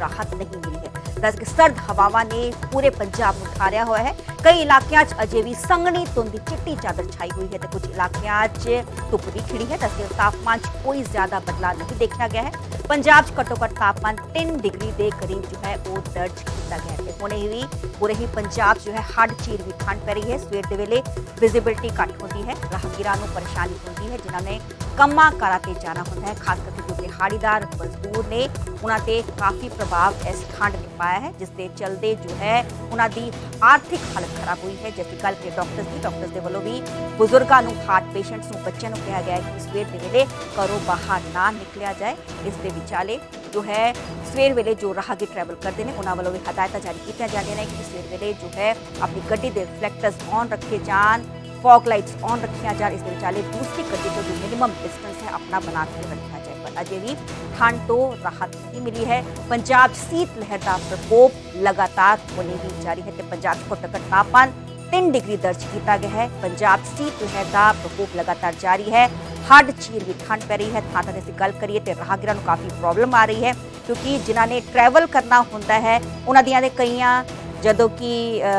ਰਾਹਤ ਨਹੀਂ ਮਿਲੀ ਹੈ। ਦੱਸ ਕਿ ਸਰਦ ਹਵਾਵਾਂ ਨੇ ਪੂਰੇ ਪੰਜਾਬ ਨੂੰ ਠਾਰਿਆ ਹੋਇਆ ਹੈ। ਕਈ ਇਲਾਕਿਆਂ 'ਚ ਅਜੇ ਵੀ ਸੰਘਣੀ ਧੁੰਦ ਦੀ ਚਿੱਟੀ ਚਾਦਰ ਛਾਈ ਹੋਈ ਹੈ ਤੇ ਕੁਝ ਇਲਾਕਿਆਂ 'ਚ ਧੁੱਪ ਵੀ ਖਿੜੀ ਹੈ। ਦੱਸ ਕਿ ਤਾਪਮਾਨ 'ਚ ਕੋਈ ਜ਼ਿਆਦਾ ਬਦਲਾਅ ਨਹੀਂ ਦੇਖਿਆ ਗਿਆ ਹੈ। ਪੰਜਾਬ 'ਚ ਘੱਟੋ ਘੱਟ ਤਾਪਮਾਨ 3 ਡਿਗਰੀ ਦੇ ਕਰੀਬ ਜੋ ਹੈ ਉਹ ਦਰਜ ਕੀਤਾ ਗਿਆ ਹੈ। ਤੇ ਹੁਣੇ ਹੀ ਪੂਰੇ ਹੀ ਪੰਜਾਬ ਜੋ ਹੈ ਹੱਡ ਚੀਰ ਵੀ ਠੰਡ ਪੈ ਰਹੀ ਹੈ। ਸਵੇਰ ਦੇ ਵੇਲੇ ਵਿਜ਼ਿਬਿਲਟੀ ਘੱਟ ਹੁੰਦੀ ਹੈ। ਰਾਹਗੀਰਾਂ ਨੂੰ ਪਰੇਸ਼ਾਨੀ ਹੁੰਦੀ ਹੈ, ਜਿਨ੍ਹਾਂ ਨੇ ਕੰਮਾਂ ਕਾਰਾਂ ਤੇ ਜਾਣਾ ਹੁੰਦਾ ਹੈ, ਖਾਸ ਕਰਕੇ ਦਿਹਾੜੀਦਾਰ ਮਜ਼ਦੂਰ ਨੇ ਉਹਨਾਂ ਤੇ ਕਾਫੀ ਪ੍ਰਭਾਵ ਇਸ ਠੰਡ ਨੇ ਪਾਇਆ ਹੈ, ਜਿਸ ਦੇ ਚਲਦੇ ਜੋ ਹੈ ਉਹਨਾਂ ਦੀ ਆਰਥਿਕ ਹਾਲਤ ਖਰਾਬ ਹੋਈ ਹੈ। ਜਿਸ ਦੀ ਗੱਲ ਕਿ ਡਾਕਟਰਸ ਦੀ, ਡਾਕਟਰਸ ਦੇ ਵੱਲੋਂ ਵੀ ਬਜ਼ੁਰਗਾਂ ਨੂੰ ਹਾਰਟ ਪੇਸ਼ੈਂਟਸ ਨੂੰ ਬੱਚਿਆਂ ਨੂੰ ਕਿਹਾ ਗਿਆ ਹੈ ਕਿ ਸਵੇਰ ਦੇ ਵੇਲੇ ਘਰੋਂ ਬਾਹਰ ਨਾ ਨਿਕਲਿਆ ਜਾਏ। ਇਸ ਦੇ ਵਿਚਾਲੇ ਜੋ ਹੈ ਸਵੇਰ ਵੇਲੇ ਜੋ ਰਾਹਗੀਰ ਟਰੈਵਲ ਕਰਦੇ ਨੇ, ਉਹਨਾਂ ਵੱਲੋਂ ਵੀ ਹਦਾਇਤਾਂ ਜਾਰੀ ਕੀਤੀਆਂ ਜਾਂਦੀਆਂ ਨੇ ਕਿ ਸਵੇਰ ਵੇਲੇ ਜੋ ਹੈ ਆਪਣੀ ਗੱਡੀ ਦੇ ਰਿਫਲੈਕਟਰਸ ਔਨ ਰੱਖੇ ਜਾਣ ਫੌਗ ਲਾਈਟਸ ਔਨ ਰੱਖੀਆਂ ਜਾਣ। ਇਸ ਦੇ ਵਿਚਾਲੇ ਦੂਸਰੀ ਗੱਡੀ ਤੋਂ ਜੋ ਮਿਨੀਮਮ ਡਿਸਟੈਂਸ ਹੈ, ਆਪਣਾ ਬਣਾ ਕੇ ਰੱਖਿਆ ਜਾਏ ਅਜੇ ਵੀ ਠੰਡ ਤੋਂ ਰਾਹਤ ਨਹੀਂ ਮਿਲੀ ਹੈ ਪੰਜਾਬ 'ਚ ਸੀਤ ਲਹਿਰ ਦਾ ਪ੍ਰਕੋਪ ਲਗਾਤਾਰ ਹੋਣੀ ਵੀ ਜਾਰੀ ਹੈ ਤੇ ਪੰਜਾਬ 'ਚ ਘੱਟੋ ਘੱਟ ਤਾਪਮਾਨ 3 ਡਿਗਰੀ ਦਰਜ ਕੀਤਾ ਗਿਆ ਹੈ ਪੰਜਾਬ ਸੀਤ ਲਹਿਰ ਦਾ ਪ੍ਰਕੋਪ ਲਗਾਤਾਰ ਜਾਰੀ ਹੈ ਹੱਡ ਚੀਰ ਵੀ ਠੰਡ ਪੈ ਰਹੀ ਹੈ ਥਾਂ ਥਾਂ ਤੇ ਅਸੀਂ ਗੱਲ ਕਰੀਏ ਤੇ ਰਾਹਗੀਰਾਂ ਨੂੰ ਕਾਫੀ ਪ੍ਰੋਬਲਮ ਆ ਰਹੀ ਹੈ ਕਿਉਂਕਿ ਜਿਨ੍ਹਾਂ ਨੇ ਟਰੈਵਲ ਕਰਨਾ ਹੁੰਦਾ ਹੈ ਉਹਨਾਂ ਦੀਆਂ ਦੇ ਕਈਆਂ ਜਦੋਂ ਕਿ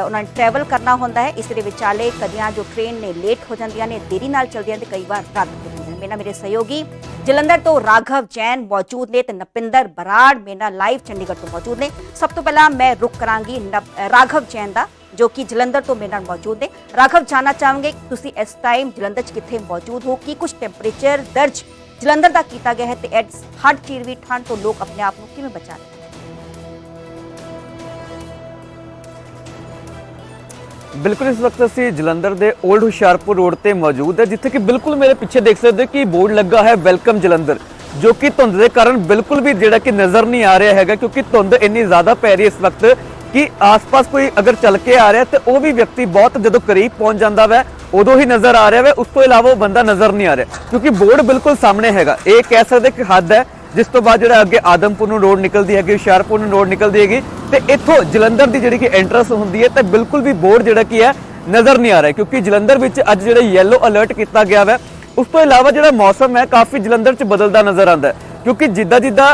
ਉਹਨਾਂ ਨੇ ਟਰੈਵਲ ਕਰਨਾ ਹੁੰਦਾ ਹੈ ਇਸ ਦੇ ਵਿਚਾਲੇ ਕਦੀਆਂ ਜੋ ਟ੍ਰੇਨ ਨੇ ਲੇਟ ਹੋ ਜਾਂਦੀਆਂ ਨੇ ਦੇਰੀ ਨਾਲ ਚਲਦੀਆਂ ਤੇ ਕਈ ਵਾਰ ਰੱਦ ਹੋ ਜਾਂਦੀਆਂ ਨੇ ਮੇਰੇ ਨਾਲ ਮੇਰੇ ਸਹਿਯੋਗੀ ਜਲੰਧਰ ਤੋਂ ਰਾਘਵ ਜੈਨ ਮੌਜੂਦ ਨੇ ਤੇ ਨਪਿੰਦਰ ਬਰਾੜ ਮੇਰੇ ਨਾਲ ਲਾਈਵ ਚੰਡੀਗੜ੍ਹ ਤੋਂ ਮੌਜੂਦ ਨੇ ਸਭ ਤੋਂ ਪਹਿਲਾਂ ਮੈਂ ਰੁਕ ਕਰਾਂਗੀ ਨਪ- ਅ, ਰਾਘਵ ਜੈਨ ਦਾ ਜੋ ਕਿ ਜਲੰਧਰ ਤੋਂ ਮੇਰੇ ਨਾਲ ਮੌਜੂਦ ਨੇ ਰਾਘਵ ਜਾਨਣਾ ਚਾਹਾਂਗੇ ਕਿ ਤੁਸੀਂ ਇਸ ਟਾਈਮ ਜਲੰਧਰ 'ਚ ਕਿੱਥੇ ਮੌਜੂਦ ਹੋ ਕੀ ਕੁਝ ਟੈਂਪਰੇਚਰ ਦਰਜ ਜਲੰਧਰ ਦਾ ਕੀਤਾ ਗਿਆ ਹੈ ਤੇ ਐਡਸ ਹੱਡ ਚੀਰਵੀ ਠੰਡ ਤੋਂ ਲੋਕ ਆਪਣੇ ਆਪ ਨੂੰ ਕਿਵੇਂ ਬਚਾ ਰਹੇ ਬਿਲਕੁਲ ਇਸ ਵਕਤ ਅਸੀਂ ਜਲੰਧਰ ਦੇ 올ਡ ਹੁਸ਼ਿਆਰਪੁਰ ਰੋਡ ਤੇ ਮੌਜੂਦ ਹੈ, ਜਿੱਥੇ ਕਿ ਬਿਲਕੁਲ ਮੇਰੇ ਪਿੱਛੇ ਦੇਖ ਸਕਦੇ ਹੋ ਕਿ ਬੋਰਡ ਲੱਗਾ ਹੈ ਵੈਲਕਮ ਜਲੰਧਰ, ਜੋ ਕਿ ਧੁੰਦ ਦੇ ਕਾਰਨ ਬਿਲਕੁਲ ਵੀ ਜਿਹੜਾ ਕਿ ਨਜ਼ਰ ਨਹੀਂ ਆ ਰਿਹਾ ਹੈਗਾ, ਕਿਉਂਕਿ ਧੁੰਦ ਇੰਨੀ ਜ਼ਿਆਦਾ ਪੈ ਰਹੀ ਹੈ ਇਸ ਵਕਤ ਕਿ ਆਸ-ਪਾਸ ਕੋਈ ਅਗਰ ਚੱਲ ਕੇ ਆ ਰਿਹਾ ਤੇ ਉਹ ਵੀ ਵਿਅਕਤੀ ਬਹੁਤ ਜਦੋਂ ਕਰੀਬ ਪਹੁੰਚ ਜਾਂਦਾ ਵੈ, ਉਦੋਂ ਹੀ ਨਜ਼ਰ ਆ ਰਿਹਾ ਵੈ, ਉਸ ਤੋਂ ਇਲਾਵਾ ਉਹ ਬੰਦਾ ਨਜ਼ਰ ਨਹੀਂ ਆ ਰਿਹਾ, ਕਿਉਂਕਿ ਬੋਰਡ ਬਿਲਕੁਲ ਸਾਹਮਣੇ ਹੈਗਾ। ਇਹ ਕਹਿ ਸਕਦੇ ਕਿ ਹੱਦ ਹੈ ਜਿਸ ਤੋਂ ਬਾਅਦ ਜਿਹੜਾ ਅੱਗੇ ਆਦਮਪੁਰ ਨੂੰ ਰੋਡ ਨਿਕਲਦੀ ਹੈਗੀ, ਹੁਸ਼ਿਆਰਪੁਰ ਨੂੰ ਰੋਡ ਨਿਕਲਦੀ ਹੈਗੀ, ਤੇ ਇੱਥੋਂ ਜਲੰਧਰ ਦੀ ਜਿਹੜੀ ਕਿ ਐਂਟਰੈਂਸ ਹੁੰਦੀ ਹੈ, ਤੇ ਬਿਲਕੁਲ ਵੀ ਬੋਰਡ ਜਿਹੜਾ ਕੀ ਹੈ, ਨਜ਼ਰ ਨਹੀਂ ਆ ਰਿਹਾ, ਕਿਉਂਕਿ ਜਲੰਧਰ ਵਿੱਚ ਅੱਜ ਜਿਹੜਾ ਯੈਲੋ ਅਲਰਟ ਕੀਤਾ ਗਿਆ ਹੈ ਉਸ ਤੋਂ ਇਲਾਵਾ ਜਿਹੜਾ ਮੌਸਮ ਹੈ, ਕਾਫੀ ਜਲੰਧਰ 'ਚ ਬਦਲਦਾ ਨਜ਼ਰ ਆਉਂਦਾ ਹੈ। ਕਿਉਂਕਿ ਜਿੱਦਾਂ ਜਿੱਦਾਂ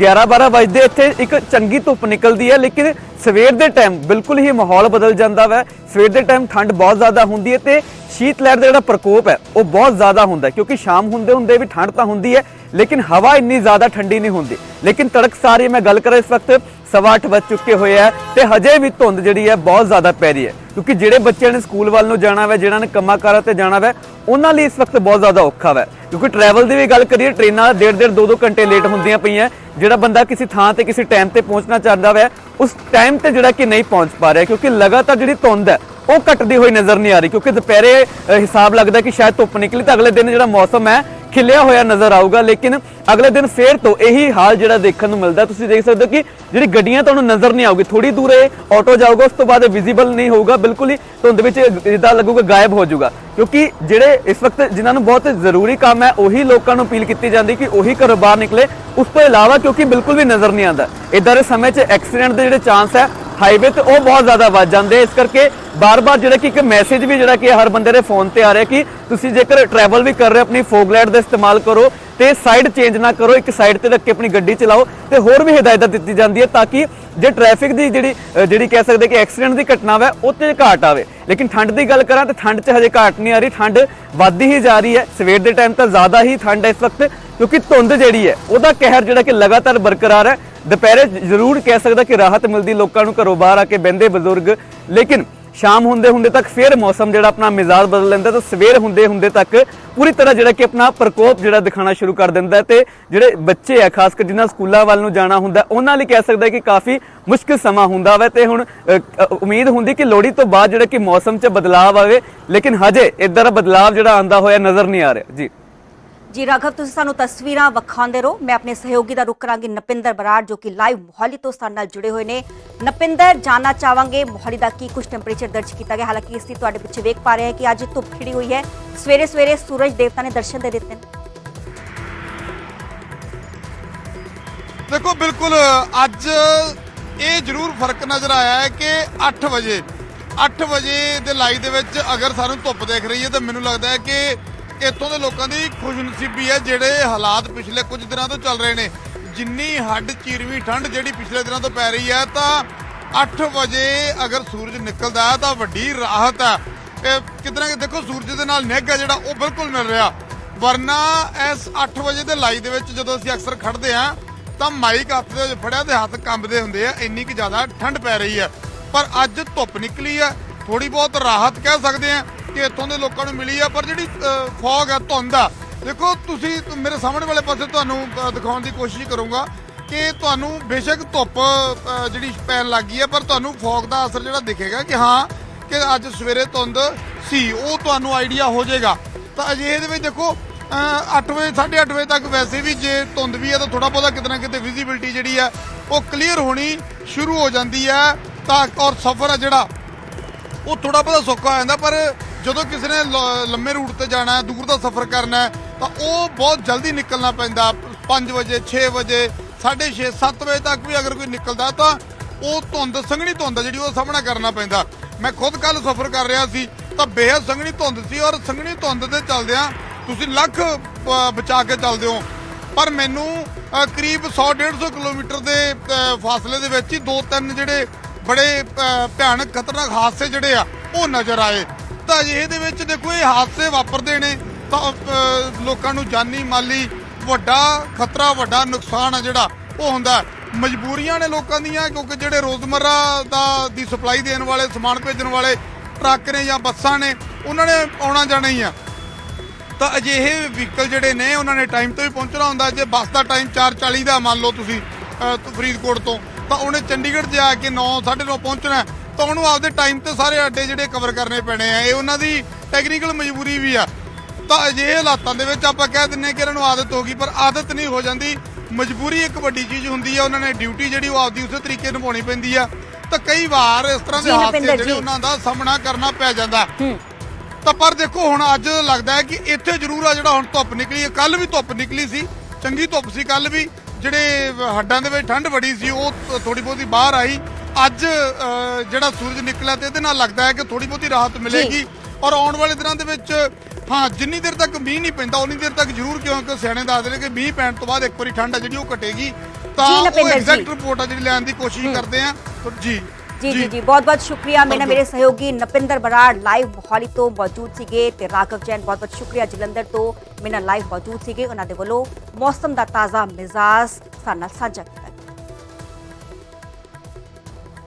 11-12 ਵਜੇ ਇੱਥੇ ਇੱਕ ਚੰਗੀ ਧੁੱਪ ਨਿਕਲਦੀ ਹੈ, ਲੇਕਿਨ ਸਵੇਰ ਦੇ ਟਾਈਮ ਬਿਲਕੁਲ ਹੀ ਮਾਹੌਲ ਬਦਲ ਜਾਂਦਾ ਹੈ ਸਵੇਰ ਦੇ ਟਾਈਮ ਠੰਡ ਬਹੁਤ ਜ਼ਿਆਦਾ ਹੁੰਦੀ ਹੈ ਤੇ ਸ਼ੀਤ ਲਹਿਰ ਦਾ ਜਿਹੜਾ ਪ੍ਰਕੋਪ ਹੈ, ਉਹ ਬਹੁਤ ਜ਼ਿਆਦਾ ਹੁੰਦਾ ਕਿਉਂਕਿ ਸ਼ਾਮ ਹੁੰਦੇ ਹੁੰਦੇ ਵੀ ਠੰਡ ਤਾਂ ਹੁੰਦੀ ਹੈ, ਲੇਕਿਨ ਹਵਾ ਇੰਨੀ ਜ਼ਿਆਦਾ ਠੰਡੀ ਨਹੀਂ ਹੁੰਦੀ। ਲੇਕਿਨ ਤੜਕਸਾਰ ਮੈਂ ਗੱਲ ਕਰਾਂ ਇਸ ਵਕਤ, ਸਵਾ ਅੱਠ ਵੱਜ ਚੁੱਕੇ ਹੋਏ ਆ ਤੇ ਹਜੇ ਵੀ ਧੁੰਦ ਜਿਹੜੀ ਹੈ ਬਹੁਤ ਜ਼ਿਆਦਾ ਪੈ ਰਹੀ ਹੈ। ਕਿਉਂਕਿ ਜਿਹੜੇ ਬੱਚਿਆਂ ਨੇ ਸਕੂਲ ਵੱਲ ਨੂੰ ਜਾਣਾ ਵਾ, ਜਿਹਨਾਂ ਨੇ ਕੰਮਾਂ ਕਾਰਾਂ ਤੇ ਜਾਣਾ ਵਾ, ਉਹਨਾਂ ਲਈ ਇਸ ਵਕਤ ਬਹੁਤ ਜ਼ਿਆਦਾ ਔਖਾ ਵਾ। ਕਿਉਂਕਿ ਟਰੈਵਲ ਦੀ ਵੀ ਗੱਲ ਕਰੀਏ ਟ੍ਰੇਨਾਂ ਡੇਢ ਡੇਢ, ਦੋ ਦੋ ਘੰਟੇ ਲੇਟ ਹੁੰਦੀਆਂ ਪਈਆਂ। ਜਿਹੜਾ ਬੰਦਾ ਕਿਸੇ ਥਾਂ ਤੇ ਕਿਸੇ ਟਾਈਮ ਤੇ ਪਹੁੰਚਣਾ ਚਾਹੁੰਦਾ ਵਾ, ਉਸ ਟਾਈਮ ਤੇ ਜਿਹੜਾ ਕਿ ਨਹੀਂ ਪਹੁੰਚ ਪਾ ਰਿਹਾ, ਕਿਉਂਕਿ ਲਗਾਤਾਰ ਜਿਹੜੀ ਧੁੰਦ ਹੈ, ਉਹ ਘਟਦੀ ਹੋਈ ਨਜ਼ਰ ਨਹੀਂ ਆ ਰਹੀ। ਕਿਉਂਕਿ ਦੁਪਹਿਰੇ ਹਿਸਾਬ ਲੱਗਦਾ ਕਿ ਸ਼ਾਇਦ ਧੁੱਪ ਨਿਕਲੀ ਤਾਂ ਅਗਲੇ ਦਿਨ ਜਿਹੜਾ ਮੌਸਮ ਹੈ ਖਿਲਿਆ ਹੋਇਆ ਨਜ਼ਰ ਆਊਗਾ, ਲੇਕਿਨ ਅਗਲੇ ਦਿਨ ਫੇਰ ਤੋਂ ਇਹੀ ਹਾਲ ਜਿਹੜਾ ਦੇਖਣ ਨੂੰ ਮਿਲਦਾ। ਤੁਸੀਂ ਦੇਖ ਸਕਦੇ ਹੋ ਕਿ ਜਿਹੜੀ ਗੱਡੀਆਂ ਤੁਹਾਨੂੰ ਨਜ਼ਰ ਨਹੀਂ ਆਊਗੀ ਥੋੜੀ ਦੂਰ ਇਹ ਆਟੋ ਜਾਊਗਾ, ਉਸ ਤੋਂ ਬਾਅਦ ਵਿਜ਼ੀਬਲ ਨਹੀਂ ਹੋਊਗਾ, ਬਿਲਕੁਲ ਹੀ ਧੁੰਦ ਵਿੱਚ ਜਿੱਦਾਂ ਲੱਗੂਗਾ ਗਾਇਬ ਹੋ ਜਾਊਗਾ। ਕਿਉਂਕਿ ਜਿਹੜੇ ਇਸ ਵਕਤ ਜਿਨ੍ਹਾਂ ਨੂੰ ਬਹੁਤ ਜ਼ਰੂਰੀ ਕੰਮ ਹੈ, ਉਹੀ ਲੋਕਾਂ ਨੂੰ ਅਪੀਲ ਕੀਤੀ ਜਾਂਦੀ ਕਿ ਉਹੀ ਘਰੋਂ ਬਾਹਰ ਨਿਕਲੇ। ਉਸ ਤੋਂ ਇਲਾਵਾ ਕਿਉਂਕਿ ਬਿਲਕੁਲ ਵੀ ਨਜ਼ਰ ਨਹੀਂ ਆਉਂਦਾ। ਇਦਾਂ ਦੇ ਸਮੇਂ 'ਚ ਐਕਸੀਡੈਂਟ ਦੇ ਜਿਹੜੇ ਚਾਂਸ ਹੈ ਹਾਈਵੇ ਤੇ ਉਹ ਬਹੁਤ ਜ਼ਿਆਦਾ ਵੱਧ ਜਾਂਦੇ ਇਸ ਕਰਕੇ ਬਾਰ-ਬਾਰ ਜਿਹੜਾ ਕਿ ਇੱਕ ਮੈਸੇਜ ਵੀ ਜਿਹੜਾ ਕਿ ਹਰ ਬੰਦੇ ਦੇ ਫੋਨ ਤੇ ਆ ਰਿਹਾ ਕਿ ਤੁਸੀਂ ਜੇਕਰ ਟਰੈਵਲ ਵੀ ਕਰ ਰਹੇ ਹੋ, ਆਪਣੀ ਫੋਗ ਲਾਈਟ ਦਾ ਇਸਤੇਮਾਲ ਕਰੋ ਤੇ ਸਾਈਡ ਚੇਂਜ ਨਾ ਕਰੋ, ਇੱਕ ਸਾਈਡ ਤੇ ਰੱਖ ਕੇ ਆਪਣੀ ਗੱਡੀ ਚਲਾਓ ਤੇ ਹੋਰ ਵੀ ਹਦਾਇਤਾਂ ਦਿੱਤੀ ਜਾਂਦੀ ਹੈ ਤਾਂ ਕਿ ਜੇ ਟ੍ਰੈਫਿਕ ਦੀ ਜਿਹੜੀ ਜਿਹੜੀ ਕਹਿ ਸਕਦੇ ਕਿ ਐਕਸੀਡੈਂਟ ਦੀ ਘਟਨਾ ਹੈ ਉਹ ਤੇ ਘਾਟ ਆਵੇ। ਲੇਕਿਨ ਠੰਡ ਦੀ ਗੱਲ ਕਰਾਂ ਤਾਂ ਠੰਡ 'ਚ ਹਜੇ ਘਾਟ ਨਹੀਂ ਆ ਰਹੀ, ਠੰਡ ਵੱਧਦੀ ਹੀ ਜਾ ਰਹੀ ਹੈ। ਸਵੇਰ ਦੇ ਟਾਈਮ ਤਾਂ ਜ਼ਿਆਦਾ ਹੀ ਠੰਡ ਹੈ ਇਸ ਵਕਤ, ਕਿਉਂਕਿ ਧੁੰਦ ਜਿਹੜੀ ਹੈ, ਉਹਦਾ ਕਹਿਰ ਜਿਹੜਾ ਕਿ ਲਗਾਤਾਰ ਬਰਕਰਾਰ ਹੈ। ਦੁਪਹਿਰੇ ਜ਼ਰੂਰ ਕਹਿ ਸਕਦਾ ਕਿ ਰਾਹਤ ਮਿਲਦੀ ਲੋਕਾਂ ਨੂੰ ਘਰੋਂ ਬਾਹਰ ਆ ਕੇ ਬਹਿੰਦੇ ਬਜ਼ੁਰਗ। ਲੇਕਿਨ ਸ਼ਾਮ ਹੁੰਦੇ ਹੁੰਦੇ ਤੱਕ ਫਿਰ ਮੌਸਮ ਜਿਹੜਾ ਆਪਣਾ ਮਿਜ਼ਾਜ ਬਦਲ ਲੈਂਦਾ ਤਾਂ ਸਵੇਰ ਹੁੰਦੇ ਹੁੰਦੇ ਤੱਕ ਪੂਰੀ ਤਰ੍ਹਾਂ ਜਿਹੜਾ ਕਿ ਆਪਣਾ ਪ੍ਰਕੋਪ ਜਿਹੜਾ ਦਿਖਾਣਾ ਸ਼ੁਰੂ ਕਰ ਦਿੰਦਾ ਹੈ ਤੇ ਜਿਹੜੇ ਬੱਚੇ ਆ, ਖਾਸ ਕਰ ਜਿਨ੍ਹਾਂ ਸਕੂਲਾਂ ਵੱਲ ਨੂੰ ਜਾਣਾ ਹੁੰਦਾ ਉਹਨਾਂ ਲਈ ਕਹਿ ਸਕਦਾ ਕਿ ਕਾਫੀ ਮੁਸ਼ਕਿਲ ਸਮਾਂ ਹੁੰਦਾ ਵਾ ਤੇ ਹੁਣ ਉਮੀਦ ਹੁੰਦੀ ਕਿ ਲੋਹੜੀ ਤੋਂ ਬਾਅਦ ਜਿਹੜਾ ਕਿ ਮੌਸਮ 'ਚ ਬਦਲਾਅ ਆਵੇ, ਲੇਕਿਨ ਹਜੇ ਇਦਾਂ ਦਾ ਬਦਲਾਅ ਜਿਹੜਾ ਆਂਦਾ ਹੋਇਆ ਨਜ਼ਰ ਨਹੀਂ ਆ ਰਿਹਾ। ਜੀ। ਜੀ ਰਾਘਵ, ਤੁਸੀਂ ਸਾਨੂੰ ਤਸਵੀਰਾਂ ਵਿਖਾਉਂਦੇ ਰਹੋ। ਮੈਂ ਆਪਣੇ ਸਹਿਯੋਗੀ ਦਾ ਰੁਕ ਕਰਾਂਗੀ ਨਪਿੰਦਰ ਬਰਾੜ, ਜੋ ਕਿ ਲਾਈਵ ਮੋਹਾਲੀ ਤੋਂ ਸਾਡੇ ਨਾਲ ਜੁੜੇ ਹੋਏ ਨੇ। ਨਪਿੰਦਰ, ਜਾਨਣਾ ਚਾਹਾਂਗੇ ਮੋਹਾਲੀ ਦਾ ਕੀ ਕੁਝ ਟੈਂਪਰੇਚਰ ਦਰਜ ਕੀਤਾ ਗਿਆ। ਹਾਲਾਂਕਿ ਇਸ ਦੀ ਤੁਹਾਡੇ ਪਿੱਛੇ ਵੇਖ ਪਾ ਰਹੇ ਹਾਂ ਕਿ ਅੱਜ ਧੁੱਪ ਖਿੜੀ ਹੋਈ ਹੈ। ਸਵੇਰੇ ਸਵੇਰੇ ਸੂਰਜ ਦੇਵਤਾ ਨੇ ਦਰਸ਼ਨ ਦੇ ਦਿੱਤੇ ਨੇ। ਦੇਖੋ, ਬਿਲਕੁਲ, ਅੱਜ ਇਹ ਜ਼ਰੂਰ ਫ਼ਰਕ ਨਜ਼ਰ ਆਇਆ ਹੈ ਕਿ 8 ਵਜੇ 8 ਵਜੇ ਦੇ ਲਾਈਵ ਦੇ ਵਿੱਚ ਅਗਰ ਸਾਨੂੰ ਧੁੱਪ ਦੇਖ ਰਹੀ ਹੈ, ਤਾਂ ਮੈਨੂੰ ਲੱਗਦਾ ਹੈ ਕਿ ਇੱਥੋਂ ਦੇ ਲੋਕਾਂ ਦੀ ਖੁਸ਼ਨਸੀਬੀ ਹੈ, ਜਿਹੜੇ ਹਾਲਾਤ ਪਿਛਲੇ ਕੁਝ ਦਿਨਾਂ ਤੋਂ ਚੱਲ ਰਹੇ ਨੇ। ਜਿੰਨੀ ਹੱਡ ਚੀਰਵੀਂ ਠੰਡ ਜਿਹੜੀ ਪਿਛਲੇ ਦਿਨਾਂ ਤੋਂ ਪੈ ਰਹੀ ਹੈ, ਤਾਂ 8 ਵਜੇ ਅਗਰ ਸੂਰਜ ਨਿਕਲਦਾ ਹੈ, ਤਾਂ ਵੱਡੀ ਰਾਹਤ ਹੈ। ਇਹ ਕਿਤਨਾ ਕਿ ਦੇਖੋ, ਸੂਰਜ ਦੇ ਨਾਲ ਨਿੱਘ ਹੈ ਜਿਹੜਾ, ਉਹ ਬਿਲਕੁਲ ਮਿਲ ਰਿਹਾ। ਵਰਨਾ ਇਸ 8 ਵਜੇ ਦੇ ਲਾਈ ਦੇ ਵਿੱਚ ਜਦੋਂ ਅਸੀਂ ਅਕਸਰ ਖੜਦੇ ਆ ਤਾਂ ਮਾਈਕ ਹੱਥ ਦੇ ਵਿੱਚ ਫੜਿਆ ਤੇ ਹੱਥ ਕੰਬਦੇ ਹੁੰਦੇ ਆ, ਇੰਨੀ ਕਿ ਜ਼ਿਆਦਾ ਠੰਡ ਪੈ ਰਹੀ ਹੈ। ਪਰ ਅੱਜ ਧੁੱਪ ਨਿਕਲੀ ਆ ਥੋੜੀ ਬਹੁਤ ਰਾਹਤ ਕਹਿ ਸਕਦੇ ਆ ਕਿ ਇੱਥੋਂ ਦੇ ਲੋਕਾਂ ਨੂੰ ਮਿਲੀ ਆ, ਪਰ ਜਿਹੜੀ ਫੌਗ ਆ, ਧੁੰਦ ਆ, ਦੇਖੋ ਤੁਸੀਂ ਮੇਰੇ ਸਾਹਮਣੇ ਵਾਲੇ ਪਾਸੇ ਤੁਹਾਨੂੰ ਦਿਖਾਉਣ ਦੀ ਕੋਸ਼ਿਸ਼ ਕਰੂੰਗਾ ਕਿ ਤੁਹਾਨੂੰ ਬੇਸ਼ੱਕ ਧੁੱਪ ਜਿਹੜੀ ਪੈਣ ਲੱਗੀ ਹੈ ਪਰ ਤੁਹਾਨੂੰ ਫੌਗ ਦਾ ਅਸਰ ਜਿਹੜਾ ਦਿਖੇਗਾ ਕਿ ਹਾਂ, ਕਿ ਅੱਜ ਸਵੇਰੇ ਧੁੰਦ ਸੀ, ਉਹ ਤੁਹਾਨੂੰ ਆਈਡੀਆ ਹੋ ਜਾਏਗਾ। ਤਾਂ ਅਜੇ ਦੇ ਵਿੱਚ ਦੇਖੋ 8 ਵਜੇ 8:30 ਵਜੇ ਤੱਕ ਵੈਸੇ ਵੀ ਜੇ ਧੁੰਦ ਵੀ ਹੈ ਤਾਂ ਥੋੜਾ ਬਹੁਤਾ ਕਿਤੇ ਨਾ ਕਿਤੇ ਵਿਜ਼ਿਬਿਲਟੀ ਜਿਹੜੀ ਹੈ ਉਹ ਕਲੀਅਰ ਹੋਣੀ ਸ਼ੁਰੂ ਹੋ ਜਾਂਦੀ ਹੈ ਤਾਂ ਔਰ ਸਫ਼ਰ ਹੈ ਜਿਹੜਾ, ਉਹ ਥੋੜਾ ਬਹੁਤਾ ਸੌਖਾ ਹੋ ਜਾਂਦਾ, ਪਰ ਜਦੋਂ ਕਿਸੇ ਨੇ ਲ- ਲੰਮੇ ਰੂਟ ਤੇ ਜਾਣਾ ਦੂਰ ਦਾ ਸਫ਼ਰ ਕਰਨਾ ਤਾਂ ਉਹ ਬਹੁਤ ਜਲਦੀ ਨਿਕਲਣਾ ਪੈਂਦਾ। 5 ਵਜੇ 6 ਵਜੇ 6:30 7 ਵਜੇ ਤੱਕ ਵੀ ਅਗਰ ਕੋਈ ਨਿਕਲਦਾ ਤਾਂ ਉਹ ਧੁੰਦ ਸੰਘਣੀ ਧੁੰਦ ਜਿਹੜੀ ਉਹ ਸਾਹਮਣਾ ਕਰਨਾ ਪੈਂਦਾ। ਮੈਂ ਖੁਦ ਕੱਲ ਸਫ਼ਰ ਕਰ ਰਿਹਾ ਸੀ ਤਾਂ ਬੇਹੱਦ ਸੰਘਣੀ ਧੁੰਦ ਸੀ ਔਰ ਸੰਘਣੀ ਧੁੰਦ ਦੇ ਚੱਲਦਿਆਂ ਤੁਸੀਂ ਲੱਖ ਬਚਾ ਕੇ ਚੱਲਦੇ ਹੋ। ਪਰ ਮੈਨੂੰ ਅ, ਕਰੀਬ 100 150 ਕਿਲੋਮੀਟਰ ਦੇ ਫਾਸਲੇ ਦੇ ਵਿੱਚ ਹੀ ਦੋ ਤਿੰਨ ਜਿਹੜੇ ਬੜੇ ਭਿਆਨਕ ਖਤਰਨਾਕ ਹਾਦਸੇ ਜਿਹੜੇ ਆ ਉਹ ਨਜ਼ਰ ਆਏ। ਤਾਂ ਇਹਦੇ ਵਿੱਚ ਦੇਖੋ ਇਹ ਹਾਦਸੇ ਵਾਪਰਦੇ ਨੇ। ਤਾਂ ਲੋਕਾਂ ਨੂੰ ਜਾਨੀ ਮਾਲੀ ਵੱਡਾ ਖਤਰਾ, ਵੱਡਾ ਨੁਕਸਾਨ ਆ ਜਿਹੜਾ ਉਹ ਹੁੰਦਾ। ਮਜਬੂਰੀਆਂ ਨੇ ਲੋਕਾਂ ਦੀਆਂ, ਕਿਉਂਕਿ ਜਿਹੜੇ ਰੋਜ਼ਮर्रा ਦਾ, ਦੀ ਸਪਲਾਈ ਦੇਣ ਵਾਲੇ, ਸਮਾਨ ਭੇਜਣ ਵਾਲੇ ਟਰੱਕ ਨੇ ਜਾਂ ਬੱਸਾਂ ਨੇ, ਉਹਨਾਂ ਨੇ ਆਉਣਾ ਜਾਣਾ ਹੀ ਆ। ਤਾਂ ਅਜਿਹੇ ਵਹੀਕਲ ਜਿਹੜੇ ਨੇ, ਉਹਨਾਂ ਨੇ ਟਾਈਮ ਤੋਂ ਹੀ ਪਹੁੰਚਣਾ ਹੁੰਦਾ। ਜੇ ਬੱਸ ਦਾ ਟਾਈਮ 4:40 ਦਾ ਮੰਨ ਲਓ ਤੁਸੀਂ ਫਰੀਦਕੋਟ ਤੋਂ, ਤਾਂ ਉਹਨੇ ਚੰਡੀਗੜ੍ਹ ਜਾ ਕੇ 9 9:30 ਪਹੁੰਚਣਾ। ਤਾਂ ਉਹਨੂੰ ਆਪਦੇ ਟਾਈਮ ਤੇ ਸਾਰੇ ਅੱਡੇ ਜਿਹੜੇ ਕਵਰ ਕਰਨੇ ਪੈਣੇ ਆ ਇਹ ਉਹਨਾਂ ਦੀ ਟੈਕਨੀਕਲ ਮਜਬੂਰੀ ਵੀ ਆ। ਤਾਂ ਅਜਿਹੇ ਹਾਲਾਤਾਂ ਦੇ ਵਿੱਚ ਆਪਾਂ ਕਹਿ ਦਿੰਨੇ ਕਿ ਇਹਨਾਂ ਨੂੰ ਆਦਤ ਹੋ ਗਈ ਪਰ ਆਦਤ ਨਹੀਂ ਹੋ ਜਾਂਦੀ। ਮਜਬੂਰੀ ਇੱਕ ਵੱਡੀ ਚੀਜ਼ ਹੁੰਦੀ ਆ ਉਹਨਾਂ ਨੇ ਡਿਊਟੀ ਜਿਹੜੀ ਉਹ ਆਪਦੀ ਉਸੇ ਤਰੀਕੇ ਨਿਭਾਉਣੀ ਪੈਂਦੀ ਆ। ਤਾਂ ਕਈ ਵਾਰ ਇਸ ਤਰ੍ਹਾਂ ਦੇ ਹਾਦਸੇ ਜਿਹੜੇ। ਉਹਨਾਂ ਦਾ ਸਾਹਮਣਾ ਕਰਨਾ ਪੈ ਜਾਂਦਾ। ਤਾਂ ਪਰ ਦੇਖੋ ਹੁਣ ਅੱਜ ਲੱਗਦਾ ਹੈ ਕਿ ਇੱਥੇ ਜ਼ਰੂਰ ਆ ਜਿਹੜਾ ਹੁਣ ਧੁੱਪ ਨਿਕਲੀ ਹੈ। ਕੱਲ ਵੀ ਧੁੱਪ ਨਿਕਲੀ ਸੀ ਚੰਗੀ ਧੁੱਪ ਸੀ ਕੱਲ ਵੀ। ਜਿਹੜੇ ਹੱਡਾਂ ਦੇ ਵਿੱਚ ਠੰਡ ਬੜੀ ਸੀ ਉਹ ਥੋੜੀ ਬਹੁਤੀ ਬਾਹਰ ਆਈ। ਅੱਜ ਜਿਹੜਾ ਸੂਰਜ ਨਿਕਲਿਆ ਤੇ ਇਹਦੇ ਨਾਲ ਲੱਗਦਾ ਹੈ ਕਿ ਥੋੜੀ ਬਹੁਤੀ ਰਾਹਤ ਮਿਲੇਗੀ। ਔਰ ਆਉਣ ਵਾਲੇ ਦਿਨਾਂ ਦੇ ਵਿੱਚ ਹਾਂ ਜਿੰਨੀ ਦੇਰ ਤੱਕ ਮੀਂਹ ਨਹੀਂ ਪੈਂਦਾ ਉਨੀ ਦੇਰ ਤੱਕ ਜ਼ਰੂਰ ਕਿਉਂਕਿ ਸਿਆਣੇ ਦੱਸਦੇ ਨੇ ਕਿ ਮੀਂਹ ਪੈਣ ਤੋਂ ਬਾਅਦ ਇੱਕ ਵਾਰੀ ਠੰਡ ਆ ਜਿਹੜੀ ਉਹ ਘਟੇਗੀ। ਤਾਂ ਉਹ। ਐਗਜ਼ੈਕਟ ਰਿਪੋਰਟ ਆ ਜਿਹੜੀ ਲੈਣ ਦੀ ਕੋਸ਼ਿਸ਼ ਕਰਦੇ ਆ। ਜੀ ਜੀ ਜੀ। ਜੀ ਬਹੁਤ ਬਹੁਤ ਸ਼ੁਕਰੀਆ। ਮੇਰੇ ਮੇਰੇ ਸਹਿਯੋਗੀ ਨਪਿੰਦਰ ਬਰਾੜ ਲਾਈਵ ਮੋਹਾਲੀ ਤੋਂ ਮੌਜੂਦ ਸੀਗੇ ਤੇ ਰਾਘਵ ਜੈਨ ਬਹੁਤ ਬਹੁਤ ਸ਼ੁਕਰੀਆ। ਜਲੰਧਰ ਤੋਂ ਮੇਰੇ ਨਾਲ ਲਾਈਵ ਮੌਜੂਦ ਸੀਗੇ। ਉਹਨਾਂ ਦੇ ਵੱਲੋਂ ਮੌਸਮ ਦਾ ਤਾਜ਼ਾ ਮਿਜ਼ਾਜ ਸਾਡੇ ਨਾਲ ਸਾਂਝਾ ਕੀਤਾ